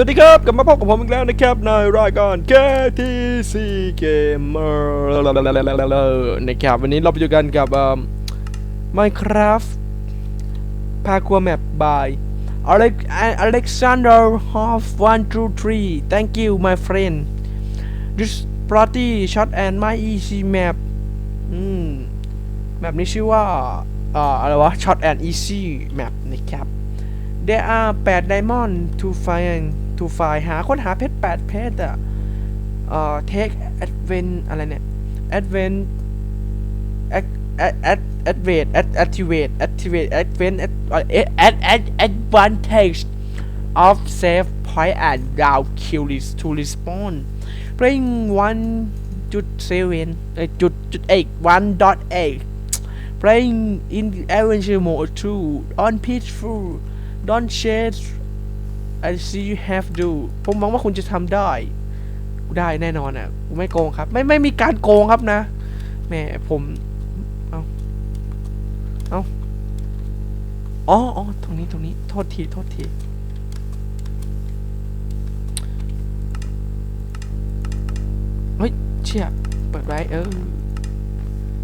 สวัสดีครับ กลับมาพบกับผมอีกแล้วนะครับในรายการ KTC Gamer นะครับวันนี้เราไปอยู่กันกับ Minecraft พาคัวแมป by Alex Alexander Hoff 123 thank you my friend this party shot and my easy map อืมแมปนี้ชื่อว่าอ่ออะไรวะ shot and easy map นะครับ There are 8 diamond to find to find หาค้นหาเพชร8เพชรอ่ะเอ่อ take advent อะไรเนี่ย advent ad ad ad advent ad activate activate advent ad ad ad advantage of save point and down kill list to respawn playing 1.7เอ้ยจุดจุด8 1.8 playing in adventure mode 2 on peaceful don't chase I see you have do ผมหวังว่าคุณจะทำได้ ได้แน่นอนอะกูไม่โกงครับ ไม่ไม่มีการโกงครับนะแม่ผมเอาเอาอ๋ออ๋อตรงนี้ตรงนี้โทษทีโทษทีเฮ้ยเชี่ยเปิดไว้เออ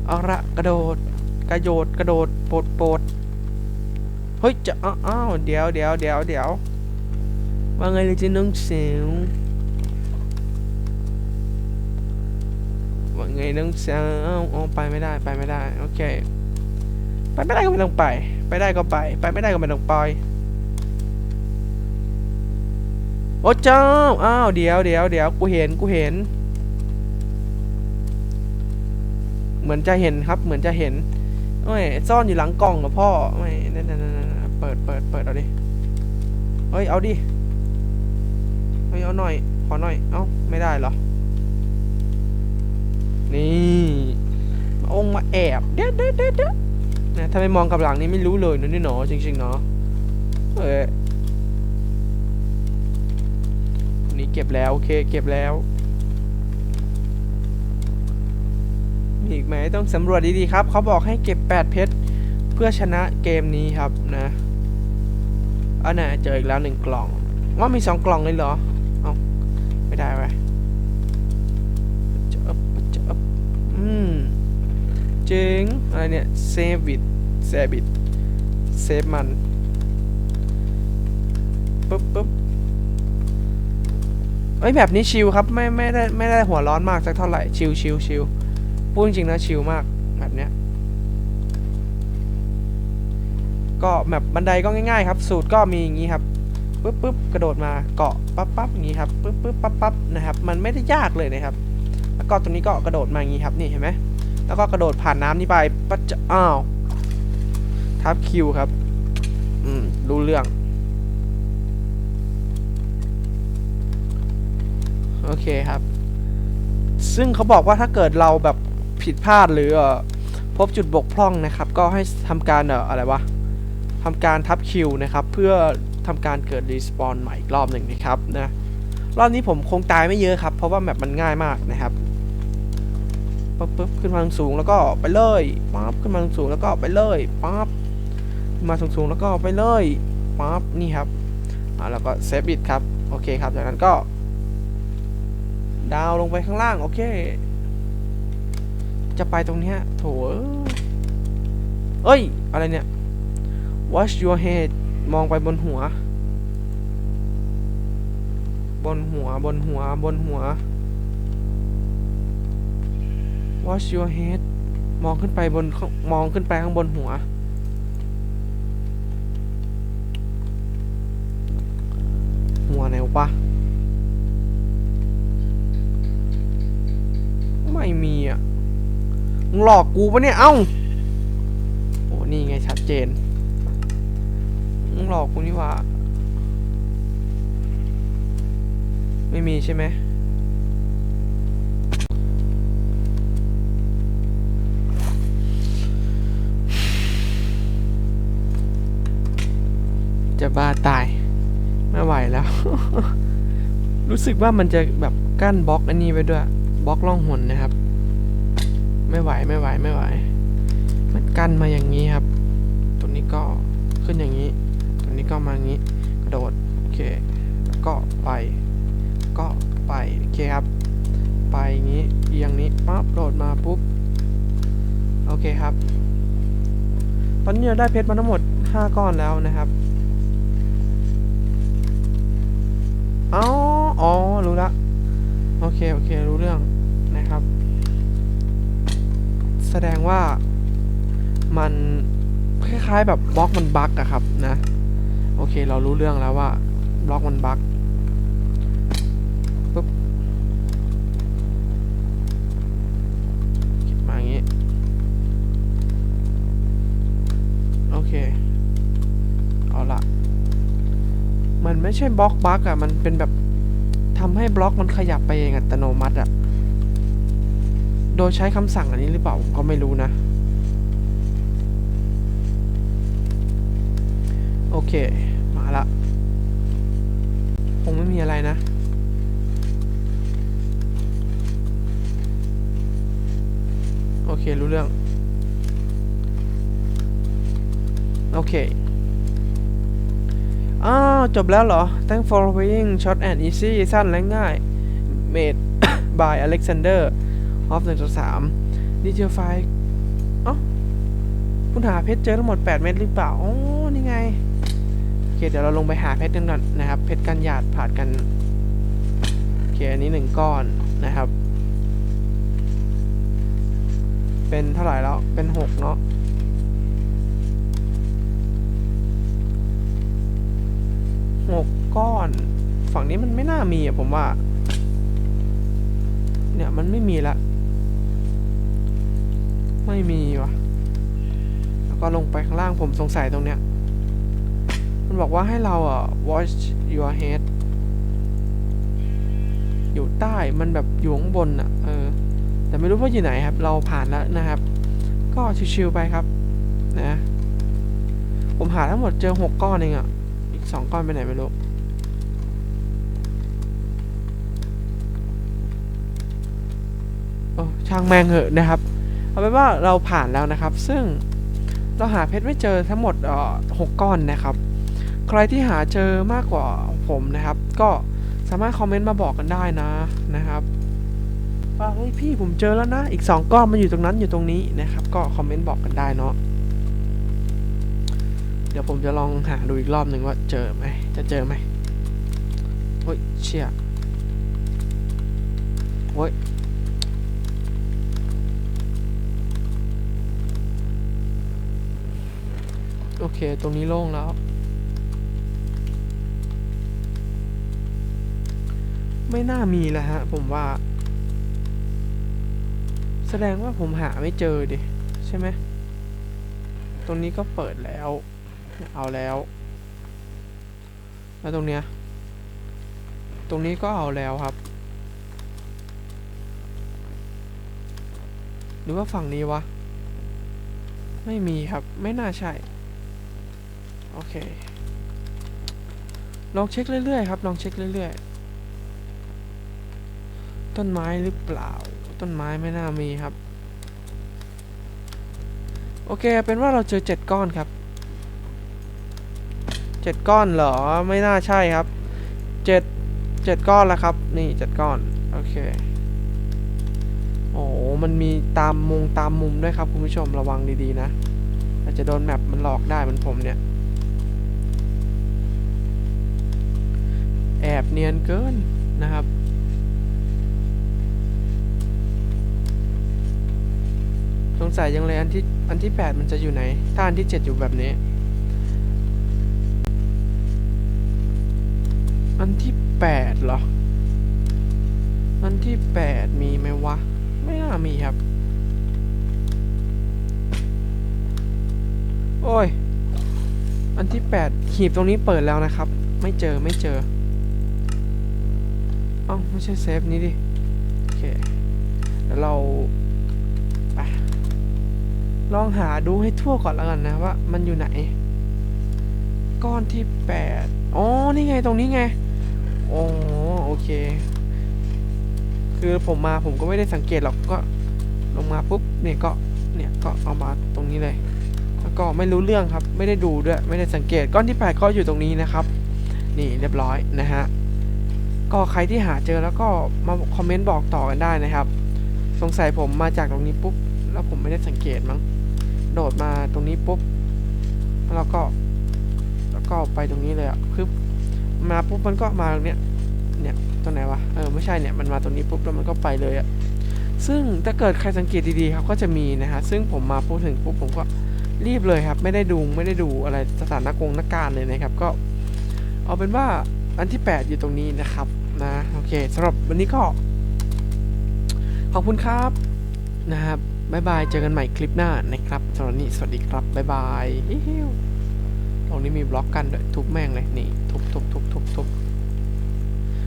เอาละกระโดดกระโดดกระโดดโปดโปดเฮ้ยจะอ้าวอ้าวเดี๋ยวเดี๋ยวเดี๋ยวเดี๋ยว ว่าไงเลยจีน้องเสียวว่าไงน้องเสียวอ๋อไปไม่ได้ไปไม่ได้โอเคไปไม่ได้ก็ไม่ต้องไป ไปได้ก็ไป ไปไม่ได้ก็ไม่ต้องไปโอ้เจ้าอ้าวเดี๋ยวเดี๋ยวเดี๋ยวกูเห็นกูเห็น เหมือนจะเห็นครับ เหมือนจะเห็นโอ้ยซ่อนอยู่หลังกล่องเหรอพ่อไม่นั่นนั่นนั่นเปิดเปิดเปิดเอาดิเฮ้ยเอาดิ ฮ้ยเอาหน่อย ขอหน่อย เอ้า ไม่ได้เหรอ นี่มาองมาแอบ เด็ดเด็ดเด็ดเด็ดนะถ้าไม่มองกับหลังนี่ไม่รู้เลยนะนี่หนอจริงๆเนาะเอ้ยนี่เก็บแล้ว โอเค เก็บแล้ว มีอีกไหมต้องสำรวจดีๆครับ เขาบอกให้เก็บ 8 เพชร เพื่อชนะเกมนี้ครับนะอันน่ะเจออีกแล้วหนึ่งกล่อง ว่ามีสองกล่องเลยเหรอ เอาไม่ได้ไปจะอัพจะอัพอืมเจ๋งอะไรเนี่ยเซฟบิดเซฟบิดเซฟมันปึ๊บปึ๊บเอ้ยแบบนี้ชิลครับไม่ไม่ได้ไม่ได้หัวร้อนมากสักเท่าไหร่ชิลชิลชิลพูดจริงๆนะชิลมากแบบเนี้ยก็แบบบันไดก็ง่ายๆครับ สูตรก็มีอย่างนี้ครับ ปึ๊บปึ๊บกระโดดมาเกาะปั๊บปั๊บอย่างนี้ครับปึ๊บปึ๊บปั๊บปั๊บนะครับมันไม่ได้ยากเลยนะครับ แล้วก็ตรงนี้ก็กระโดดมาอย่างนี้ครับนี่เห็นไหมแล้วก็กระโดดผ่านน้ำนี้ไปปั๊บจะอ้าวทับคิวครับอืมรู้เรื่องโอเคครับ ซึ่งเขาบอกว่าถ้าเกิดเราแบบผิดพลาดหรือพบจุดบกพร่องนะครับ ก็ให้ทำการเอ่ออะไรวะทำการทับคิวนะครับ เพื่อ ทำการเกิดรีสปอนใหม่อีกรอบหนึ่งนะครับนะรอบนี้ผมคงตายไม่เยอะครับ เพราะว่าแบบมันง่ายมากนะครับปั๊บปึ๊บขึ้นมาสูงแล้วก็ไปเลยปั๊บขึ้นมาสูงแล้วก็ไปเลยปั๊บขึ้นมาสูงแล้วก็ไปเลยปั๊บนี่ครับอ่าแล้วก็เซฟบิดครับโอเคครับจากนั้นก็ ดาวลงไปข้างล่างโอเค จะไปตรงเนี้ยโถเอ้ย อะไรเนี่ย watch your head มองไปบนหัว บนหัว บนหัว บนหัว watch your head มองขึ้นไปบนข้างมองขึ้นไปข้างบนหัว หัวไหนวะ ไม่มีอะ มึงหลอกกูปะเนี่ย เอ้า โอ้นี่ไงชัดเจน มึงหลอกกูนี่หว่า ไม่มีใช่ไหมจะบ้าตาย ไม่ไหวแล้ว รู้สึกว่ามันจะแบบกั้นบล็อกอันนี้ไว้ด้วยบล็อกล่องหนนะครับ ไม่ไหวไม่ไหวไม่ไหว มันกั้นมาอย่างนี้ครับ ตัวนี้ก็ขึ้นอย่างนี้ ตัวนี้ก็มาอย่างนี้กระโดดโอเคก็ไป ก็ไปโอเคครับ ไปอย่างนี้เอียงนี้ปั๊บโดดมาปุ๊บโอเคครับ ตอนนี้เราได้เพชรมาทั้งหมด 5 ก้อนแล้วนะครับอ๋ออ๋อรู้ละโอเคโอเครู้เรื่องนะครับ แสดงว่ามันคล้ายๆแบบบล็อกมันบั๊กอะครับนะ โอเค เรารู้เรื่องแล้วว่าบล็อกมันบั๊กปุ๊บคิดมาอย่างนี้ โอเค เอาละมันไม่ใช่บล็อกบั๊กอะมันเป็นแบบทำให้บล็อกมันขยับไปเองอัตโนมัติอะโดยใช้คำสั่งอันนี้หรือเปล่าก็ไม่รู้นะ โอเคาละคงไม่มีอะไรนะโอเค รู้เรื่อง โอเค อ้าว จบแล้วเหรอ Thanks for watching short and easy สั้นและง่าย made by Alexander of 1.3 Detail file เอ้าคุณหาเพชรเจอทั้งหมด 8 เม็ดหรือเปล่า อ๋อ นี่ไง เคเดี๋ยวเราลงไปหาเพชรกันก่อนนะครับ เพชรกันหยาดผ่านกันโอเคอันนี้หนึ่งก้อนนะครับ เป็นเท่าไหร่แล้วเป็นหกเนาะหกก้อน ฝั่งนี้มันไม่น่ามีอะผมว่า เนี่ยมันไม่มีละไม่มีวะแล้วก็ลงไปข้างล่างผมสงสัยตรงเนี้ย มันบอกว่าให้เราอะ watch your head อยู่ใต้มันแบบอยู่ข้างบนอะ เออ แต่ไม่รู้ว่าอยู่ไหนครับ เราผ่านแล้วนะครับ ก็ชิวๆไปครับ นะ ผมหาทั้งหมดเจอหกก้อนเองอะ อีกสองก้อนไปไหนไม่รู้โอ้ช่างแมงเหอะนะครับ เอาเป็นว่าเราผ่านแล้วนะครับ ซึ่งเราหาเพชรไม่เจอทั้งหมดเอ่อหกก้อนนะครับ ใครที่หาเจอมากกว่าผมนะครับ ก็สามารถคอมเมนต์มาบอกกันได้นะนะครับว่าเฮ้ยพี่ผมเจอแล้วนะ อีกสองก้อนมันอยู่ตรงนั้นอยู่ตรงนี้นะครับ ก็คอมเมนต์บอกกันได้เนาะเดี๋ยวผมจะลองหาดูอีกรอบหนึ่งว่าเจอไหมจะเจอไหมโอ้ยเชี่ยโอ้ยโอเค ตรงนี้โล่งแล้ว ไม่น่ามีแล้วฮะ ผมว่า แสดงว่าผมหาไม่เจอดิ ใช่ไหม ตรงนี้ก็เปิดแล้ว เอาแล้ว แล้วตรงเนี้ย ตรงนี้ก็เอาแล้วครับ หรือว่าฝั่งนี้วะ ไม่มีครับ ไม่น่าใช่ โอเค ลองเช็คเรื่อยๆครับ ลองเช็คเรื่อยๆ ต้นไม้หรือเปล่า ต้นไม้ไม่น่ามีครับ โอเค เป็นว่าเราเจอเจ็ดก้อนครับเจ็ดก้อนเหรอ ไม่น่าใช่ครับเจ็ดเจ็ดก้อนแล้วครับ นี่เจ็ดก้อน โอเค โอ้มันมีตามมุงตามมุมด้วยครับคุณผู้ชมระวังดีๆนะ อาจจะโดนแมปมันหลอกได้มันผมเนี่ย แอบเนียนเกินนะครับ ส งสัยยังเลยอันที่อันที่แปดมันจะอยู่ไหน ถ้าอันที่เจ็ดอยู่แบบนี้ อันที่แปดเหรอ อันที่แปดมีไหมวะ ไม่น่ามีครับ โอ้ย อันที่แปดหีบตรงนี้เปิดแล้วนะครับ ไม่เจอไม่เจอเอ้าไม่ใช่เซฟนี้ดิ โอเคแล้วเราไป ลองหาดูให้ทั่วก่อนแล้วกันนะว่า มันอยู่ไหน ก้อนที่แปดอ๋อ นี่ไงตรงนี้ไงอ๋อโอเค คือผมมาผมก็ไม่ได้สังเกตหรอกก็ ลงมาปุ๊บเนี่ยก็เนี่ยก็เอามาตรงนี้เลย แล้วก็ไม่รู้เรื่องครับ ไม่ได้ดูด้วย ไม่ได้สังเกตก้อนที่แปดก็อยู่ตรงนี้นะครับ นี่เรียบร้อยนะฮะก็ใครที่หาเจอแล้วก็มาคอมเมนต์บอกต่อกันได้นะครับ สงสัยผมมาจากตรงนี้ปุ๊บ แล้วผมไม่ได้สังเกตมั้ง โดดมาตรงนี้ปุ๊บแล้วก็แล้วก็ไปตรงนี้เลยอะคือมาปุ๊บมันก็มาตรงเนี้ยเนี่ยตรงไหนวะเออไม่ใช่เนี่ยมันมาตรงนี้ปุ๊บแล้วมันก็ไปเลยอะซึ่งถ้าเกิดใครสังเกตดีๆครับก็จะมีนะฮะซึ่งผมมาปุ๊บถึงปุ๊บผมก็รีบเลยครับ ไม่ได้ดูไม่ได้ดูอะไรสถานกงนักการเลยนะครับ ก็ เอาเป็นว่าอันที่ 8 อยู่ตรงนี้นะครับนะโอเคสำหรับวันนี้ก็ ขอบคุณครับนะครับ บายบาย เจอกันใหม่คลิปหน้านะครับสำหรับวันนี้สวัสดีครับบายบายฮิวตรงนี้มีบล็อกกันด้วยทุบแม่งเลยนี่ ทุบทุบทุบทุบทุบ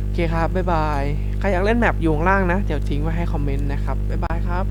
โอเคครับบายบาย ใครอยากเล่นแมปอยู่ข้างล่างนะ เดี๋ยวทิ้งไว้ให้คอมเมนต์นะครับบายบายครับ